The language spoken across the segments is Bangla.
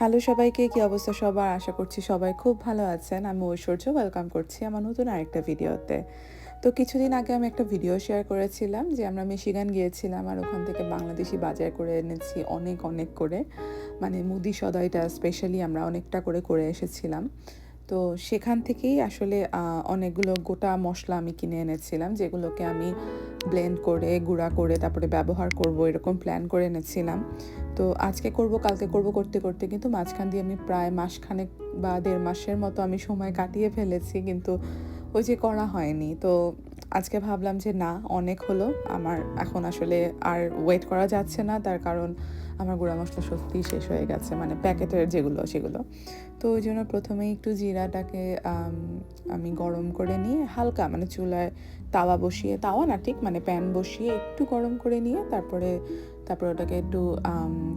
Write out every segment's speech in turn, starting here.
হ্যালো সবাইকে, কি অবস্থা সবার? আশা করছি সবাই খুব ভালো আছেন। আমি ঐশ্বর্য ওয়েলকাম করছি আমার নতুন আরেকটা ভিডিওতে। তো কিছুদিন আগে আমি একটা ভিডিও শেয়ার করেছিলাম যে আমরা মিশিগান গিয়েছিলাম আর ওখান থেকে বাংলাদেশি বাজার করে এনেছি অনেক অনেক করে। মানে মুদি সদয়টা স্পেশালি আমরা অনেকটা করে করে এসেছিলাম। তো সেখান থেকেই আসলে অনেকগুলো গোটা মশলা আমি কিনে এনেছিলাম, যেগুলোকে আমি ব্লেন্ড করে, গুঁড়া করে, তারপরে ব্যবহার করব, এরকম প্ল্যান করে এনেছিলাম। তো আজকে করব, কালকে করব করতে করতে কিন্তু মাঝখান দিয়ে আমি প্রায় মাসখানেক বা দেড় মাসের মতো আমি সময় কাটিয়ে ফেলেছি, কিন্তু ওই যে করা হয়নি। তো আজকে ভাবলাম যে না, অনেক হলো। আমার এখন আসলে আর ওয়েট করা যাচ্ছে না। তার কারণ আমার গুঁড়া মশলা সত্যিই শেষ হয়ে গেছে মানে প্যাকেটের যেগুলো, সেগুলো। তো ওই জন্য প্রথমেই একটু জিরাটাকে আমি গরম করে নিয়ে হালকা মানে চুলায় তাওয়া বসিয়ে, তাওয়া না ঠিক মানে প্যান বসিয়ে একটু গরম করে নিয়ে তারপরে তারপরে ওটাকে একটু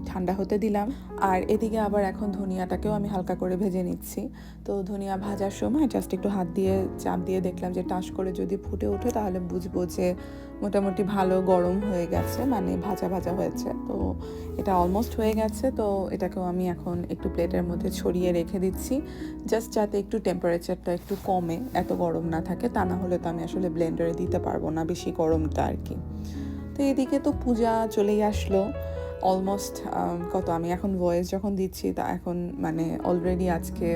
ঠান্ডা হতে দিলাম। আর এদিকে আবার এখন ধনিয়াটাকেও আমি হালকা করে ভেজে নিচ্ছি। তো ধনিয়া ভাজার সময় জাস্ট একটু হাত দিয়ে চাপ দিয়ে দেখলাম যে টাস করে যদি ফুটে ওঠে তাহলে বুঝব যে মোটামুটি ভালো গরম হয়ে গেছে মানে ভাজা ভাজা হয়েছে। তো এটা অলমোস্ট হয়ে গেছে, তো এটাকেও আমি এখন একটু প্লেটের মধ্যে ছড়িয়ে রেখে দিচ্ছি। জাস্ট যাতে একটু টেম্পারেচারটা একটু কমে, এত গরম না থাকে, তা না হলে তো আমি আসলে ব্লেন্ডারে দিতে পারব না বেশি গরমটা আর কি। তো এদিকে তো পূজা চলেই আসলো। অলমোস্ট কত আমি এখন ভয়েস যখন দিচ্ছি তা এখন মানে অলরেডি আজকে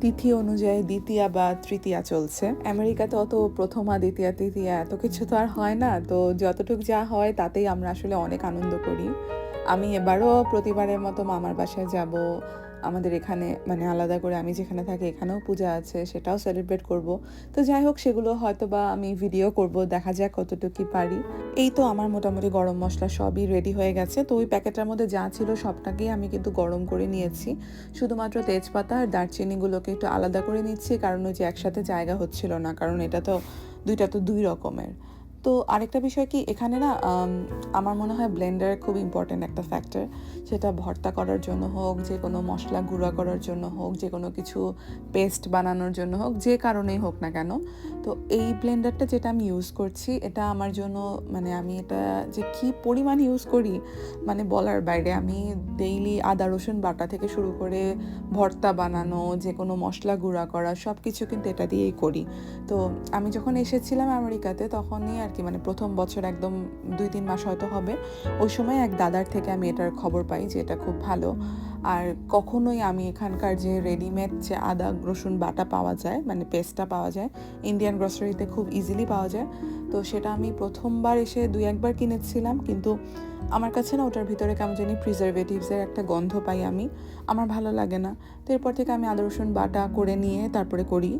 তিথি অনুযায়ী দ্বিতীয়া বা তৃতীয়া চলছে। আমেরিকাতে অত প্রথমা, দ্বিতীয়া, তৃতীয়া এত কিছু তো আর হয় না। তো যতটুকু যা হয় তাতেই আমরা আসলে অনেক আনন্দ করি। আমি এবারও প্রতিবারের মতো মামার বাসায় যাব। আমাদের এখানে মানে আলাদা করে আমি যেখানে থাকি এখানেও পূজা আছে, সেটাও সেলিব্রেট করব। তো যাই হোক, সেগুলো হয়তো বা আমি ভিডিও করব, দেখা যাক কতটুকু পারি। এই তো আমার মোটামুটি গরম মশলা সবই রেডি হয়ে গেছে। তো ওই প্যাকেটের মধ্যে যা ছিল সবটাকেই আমি কিন্তু গরম করে নিয়েছি। শুধুমাত্র তেজপাতা আর দারচিনিগুলোকে একটু আলাদা করে নিচ্ছি, কারণ ওই যে একসাথে জায়গা হচ্ছিল না, কারণ এটা তো দুইটা তো দুই রকমের। তো আরেকটা বিষয় কি, এখানে না আমার মনে হয় ব্লেন্ডার খুব ইম্পর্ট্যান্ট একটা ফ্যাক্টর সেটা ভর্তা করার জন্য হোক, যে কোনো মশলা গুঁড়া করার জন্য হোক, যে কোনো কিছু পেস্ট বানানোর জন্য হোক, যে কারণেই হোক না কেন। তো এই ব্লেন্ডারটা যেটা আমি ইউজ করছি, এটা আমার জন্য মানে আমি এটা যে কি পরিমাণ ইউজ করি মানে বলার বাইরে আমি ডেইলি আদা, রসুন বাটা থেকে শুরু করে ভর্তা বানানো যে কোনো মশলা গুঁড়া করা সব কিছু কিন্তু এটা দিয়েই করি। তো আমি যখন এসেছিলাম আমেরিকাতে, তখনই আর কি মানে প্রথম বছর একদম দুই, তিন মাস হয়তো হবে, ওই সময় এক দাদার থেকে আমি এটার খবর পাই যে এটা খুব ভালো। আর কখনোই আমি এখানকার যে রেডিমেড যে আদা, রসুন, বাটা পাওয়া যায় মানে পেস্টটা পাওয়া যায় ইন্ডিয়ান গ্রসারিতে খুব ইজিলি পাওয়া যায়। তো সেটা আমি প্রথমবার এসে দুই একবার কিনেছিলাম, কিন্তু আমার কাছে না ওটার ভিতরে কেমন জানি প্রিজারভেটিভসের একটা গন্ধ পাই আমি। আমার ভালো লাগে না। তো এরপর থেকে আমি আদা, রসুন, বাটা করে নিয়ে তারপরে করি।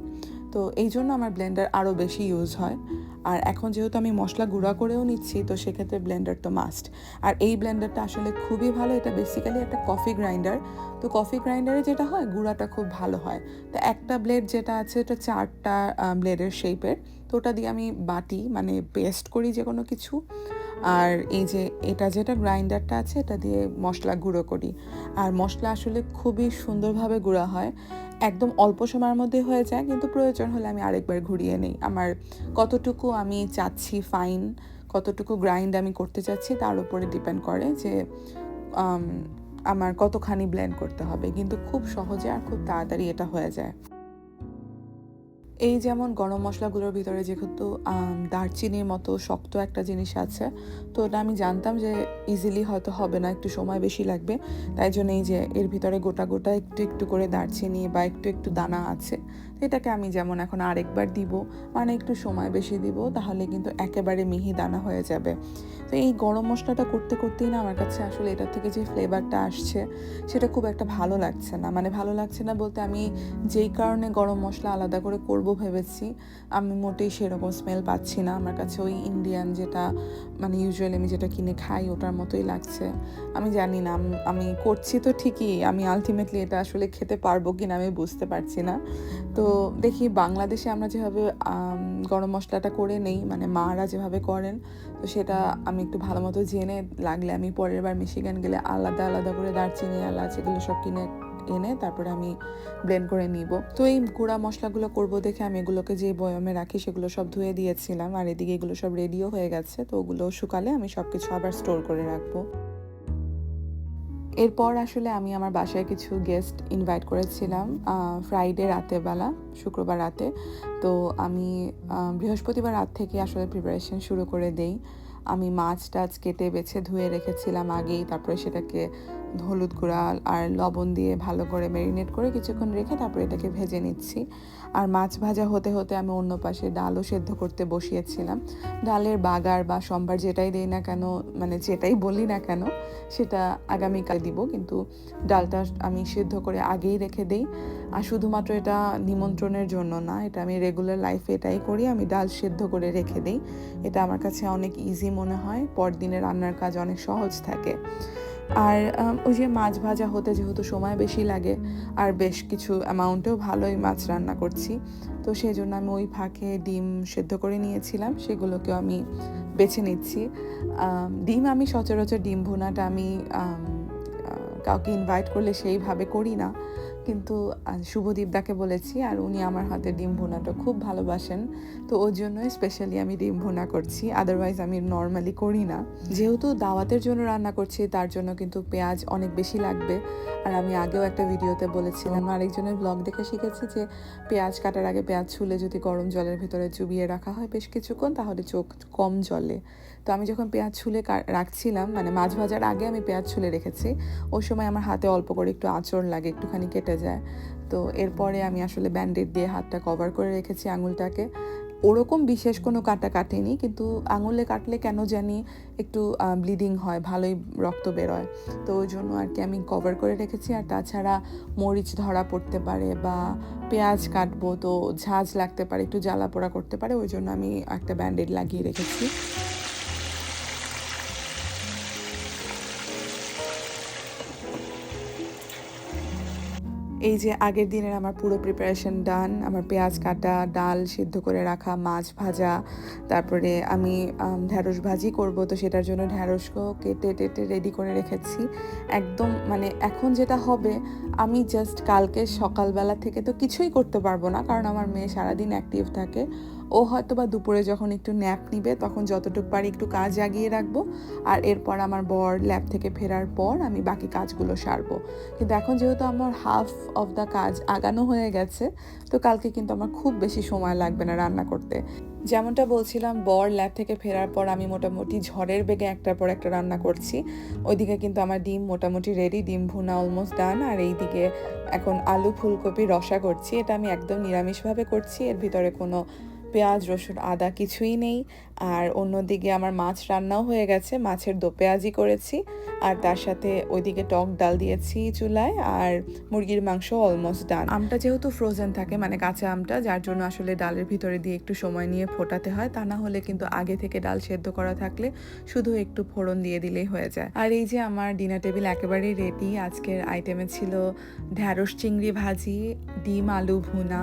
তো এই জন্য আমার ব্লেন্ডার আরও বেশি ইউজ হয়। আর এখন যেহেতু আমি মশলা গুঁড়া করেও নিচ্ছি, তো সেক্ষেত্রে ব্লেন্ডার তো মাস্ট আর এই ব্লেন্ডারটা আসলে খুবই ভালো, এটা বেসিক্যালি একটা কফি গ্রাইন্ডার তো কফি গ্রাইন্ডারে যেটা হয়, গুঁড়াটা খুব ভালো হয়। তো একটা ব্লেড যেটা আছে, এটা চারটা ব্লেডের শেপের তো ওটা দিয়ে আমি বাটি মানে পেস্ট করি যে কোনো কিছু। আর এই যে এটা যেটা গ্রাইন্ডারটা আছে, এটা দিয়ে মশলা গুঁড়ো করি। আর মশলা আসলে খুবই সুন্দরভাবে গুঁড়া হয়। একদম অল্প সময়ের মধ্যে হয়ে যায়, কিন্তু প্রয়োজন হলে আমি আরেকবার ঘুরিয়ে নিই। আমার কতটুকু আমি চাচ্ছি ফাইন কতটুকু গ্রাইন্ড আমি করতে চাচ্ছি, তার উপরে ডিপেন্ড করে যে আমার কতখানি ব্লেন্ড করতে হবে। কিন্তু খুব সহজে আর খুব তাড়াতাড়ি এটা হয়ে যায়। এই যেমন গরম মশলাগুলোর ভিতরে যেহেতু দারচিনির মতো শক্ত একটা জিনিস আছে, তো ওটা আমি জানতাম যে ইজিলি হয়তো হবে না, একটু সময় বেশি লাগবে। তাই জন্য এই যে এর ভিতরে গোটা গোটা একটু একটু করে দারচিনি বা একটু একটু দানা আছে এটাকে আমি যেমন এখন আরেকবার দিব মানে একটু সময় বেশি দিব, তাহলে কিন্তু একেবারে মিহি দানা হয়ে যাবে। তো এই গরম মশলাটা করতে করতেই না আমার কাছে আসলে এটার থেকে যে ফ্লেভারটা আসছে, সেটা খুব একটা ভালো লাগছে না। মানে ভালো লাগছে না বলতে আমি যেই কারণে গরম মশলা আলাদা করে করব ভেবেছি, আমি মোটেই সেরকম স্মেল পাচ্ছি না। আমার কাছে ওই ইন্ডিয়ান যেটা মানে ইউজুয়ালি আমি যেটা কিনে খাই, ওটার মতোই লাগছে। আমি জানি না, আমি করছি তো ঠিকই, আমি আলটিমেটলি এটা আসলে খেতে পারব কিনা আমি বুঝতে পারছি না। তো দেখি বাংলাদেশে আমরা যেভাবে গরম মশলাটা করে নেই মানে মারা যেভাবে করেন, তো সেটা আমি একটু ভালো মতো জেনে লাগলে আমি পরের বার মিশিগান গেলে আলাদা আলাদা করে দারচিনি, এলাচ এগুলো সব কিনে এনে তারপরে আমি ব্লেন্ড করে নিব। তো এই গুঁড়া মশলাগুলো করব দেখে আমি এগুলোকে যে বয়মে রাখি সেগুলো সব ধুয়ে দিয়েছিলাম, আর এদিকে এগুলো সব রেডিও হয়ে গেছে, তো ওগুলো শুকালে আমি সব কিছু আবার স্টোর করে রাখব। এরপর আসলে আমি আমার বাসায় কিছু গেস্ট ইনভাইট করেছিলাম ফ্রাইডে রাতের বেলা, শুক্রবার রাতে। তো আমি বৃহস্পতিবার রাত থেকে আসলে প্রিপারেশন শুরু করে দেই। আমি মাছ টাছ কেটে বেছে ধুয়ে রেখেছিলাম আগেই। তারপরে সেটাকে হলুদ গুঁড়া আর লবণ দিয়ে ভালো করে ম্যারিনেট করে কিছুক্ষণ রেখে তারপরে এটাকে ভেজে নিচ্ছি। আর মাছ ভাজা হতে হতে আমি অন্য পাশে ডালও সেদ্ধ করতে বসিয়েছিলাম। ডালের বাগার বা সম্বার যেটাই দেই না কেন মানে যেটাই বলি না কেন, সেটা আগামীকাল দিব। কিন্তু ডালটা আমি সেদ্ধ করে আগেই রেখে দেই। আর শুধুমাত্র এটা নিমন্ত্রণের জন্য না, এটা আমি রেগুলার লাইফে এটাই করি। আমি ডাল সেদ্ধ করে রেখে দিই। এটা আমার কাছে অনেক ইজি মনে হয়, পরদিনে রান্নার কাজ অনেক সহজ থাকে। আর ওই যে মাছ ভাজা হতে যেহেতু সময় বেশি লাগে, আর বেশ কিছু অ্যামাউন্টেও ভালোই মাছ রান্না করছি, তো সেই জন্য আমি ওই ফাঁকে ডিম সেদ্ধ করে নিয়েছিলাম, সেগুলোকেও আমি বেছে নিচ্ছি। ডিম আমি সচরাচর ডিম ভুনাটা আমি কাউকে ইনভাইট করলে সেইভাবে করি না কিন্তু শুভদীপদাকে বলেছি আর উনি আমার হাতে ডিম ভুনাটা খুব ভালোবাসেন। তো ওর জন্যই স্পেশালি আমি ডিম ভুনা করছি। আদারওয়াইজ আমি নর্মালি করি না। যেহেতু দাওয়াতের জন্য রান্না করছি, তার জন্য কিন্তু পেঁয়াজ অনেক বেশি লাগবে। আর আমি আগেও একটা ভিডিওতে বলেছিলাম, আরেকজনের ব্লগ দেখে শিখেছি যে পেঁয়াজ কাটার আগে পেঁয়াজ ছুলে যদি গরম জলের ভিতরে চুবিয়ে রাখা হয় বেশ কিছুক্ষণ, তাহলে চোখ কম জলে তো আমি যখন পেঁয়াজ ছুলে রাখছিলাম মানে মাছ ভাজার আগে আমি পেঁয়াজ ছুলে রেখেছি। ওই সময় আমার হাতে অল্প করে একটু আঁচড় লাগে, একটুখানি কেটে যায়। তো এরপরে আমি আসলে ব্যান্ডেড দিয়ে হাতটা কভার করে রেখেছি আঙুলটাকে। ওরকম বিশেষ কোনো কাটা কাটেনি, কিন্তু আঙুলে কাটলে কেন জানি একটু ব্লিডিং হয়, ভালোই রক্ত বেরোয়। তো ওই জন্য আর কি আমি কভার করে রেখেছি। আর তাছাড়া মরিচ ধরা পড়তে পারে বা পেঁয়াজ কাটবো, তো ঝাঁঝ লাগতে পারে, একটু জ্বালা পোড়া করতে পারে, ওই জন্য আমি একটা ব্যান্ডেড লাগিয়ে রেখেছি। এই যে আগের দিনের আমার পুরো প্রিপারেশন ডান আমার পেঁয়াজ কাটা, ডাল সিদ্ধ করে রাখা, মাছ ভাজা, তারপরে আমি ঢ্যাঁড়স ভাজি করব, তো সেটার জন্য ঢ্যাঁড়সকেও কেটে টেটে রেডি করে রেখেছি। একদম মানে এখন যেটা হবে, আমি জাস্ট কালকে সকালবেলা থেকে তো কিছুই করতে পারব না, কারণ আমার মেয়ে সারাদিন অ্যাক্টিভ থাকে। ও হয়তো বা দুপুরে যখন একটু ন্যাপ নিবে, তখন যতটুকু পারি একটু কাজ আগিয়ে রাখব। আর এরপর আমার বর ল্যাব থেকে ফেরার পর আমি বাকি কাজগুলো সারবো। কিন্তু এখন যেহেতু আমার হাফ অফ দ্য কাজ আগানো হয়ে গেছে, তো কালকে কিন্তু আমার খুব বেশি সময় লাগবে না রান্না করতে। যেমনটা বলছিলাম, বর ল্যাব থেকে ফেরার পর আমি মোটামুটি ঝড়ের বেগে একটার পর একটা রান্না করছি। ওইদিকে কিন্তু আমার ডিম মোটামুটি রেডি ডিম ভুনা অলমোস্ট ডান আর এইদিকে এখন আলু ফুলকপি রসা করছি। এটা আমি একদম নিরামিষভাবে করছি। এর ভিতরে কোনো পেঁয়াজ, রসুন, আদা কিছুই নেই। আর অন্যদিকে আমার মাছ রান্নাও হয়ে গেছে। মাছের দো পেঁয়াজি করেছি। আর তার সাথে ওইদিকে টক ডাল দিয়েছি চুলায়। আর মুরগির মাংস অলমোস্ট ডান আমটা যেহেতু ফ্রোজেন থাকে মানে কাঁচা আমটা, যার জন্য আসলে ডালের ভিতরে দিয়ে একটু সময় নিয়ে ফোটাতে হয়, তা না হলে কিন্তু আগে থেকে ডাল সেদ্ধ করা থাকলে শুধু একটু ফোড়ন দিয়ে দিলেই হয়ে যায়। আর এই যে আমার ডিনার টেবিল একেবারেই রেডি আজকের আইটেমে ছিল ঢ্যাঁড়স চিংড়ি ভাজি, ডিম আলু ভুনা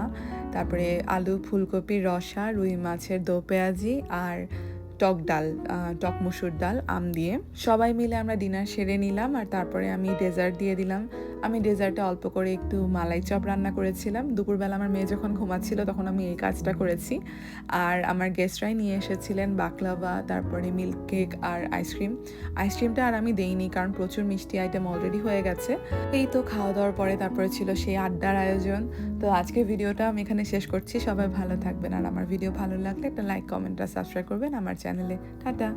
তারপরে আলু ফুলকপির রসা রুই মাছের দো পেঁয়াজি আর টক ডাল টক মসুর ডাল, আম দিয়ে। সবাই মিলে আমরা ডিনার সেরে নিলাম আর তারপরে আমি ডেজার্ট দিয়ে দিলাম। আমি ডেজার্টে অল্প করে একটু মালাই চপ রান্না করেছিলাম। দুপুরবেলা আমার মেয়ে যখন ঘুমাচ্ছিল তখন আমি এই কাজটা করেছি। আর আমার গেস্টরাই নিয়ে এসেছিলেন বাকলাভা তারপরে মিল্ক কেক আর আইসক্রিম। আইসক্রিমটা আর আমি দেইনি কারণ প্রচুর মিষ্টি আইটেম অলরেডি হয়ে গেছে। এই তো খাওয়া দাওয়ার পরে তারপরে ছিল সেই আড্ডার আয়োজন। তো আজকে ভিডিওটা আমি এখানে শেষ করছি। সবাই ভালো থাকবেন আর আমার ভিডিও ভালো লাগলে একটা লাইক কমেন্ট আর সাবস্ক্রাইব করবেন। আমার চ্যানেলে টাটা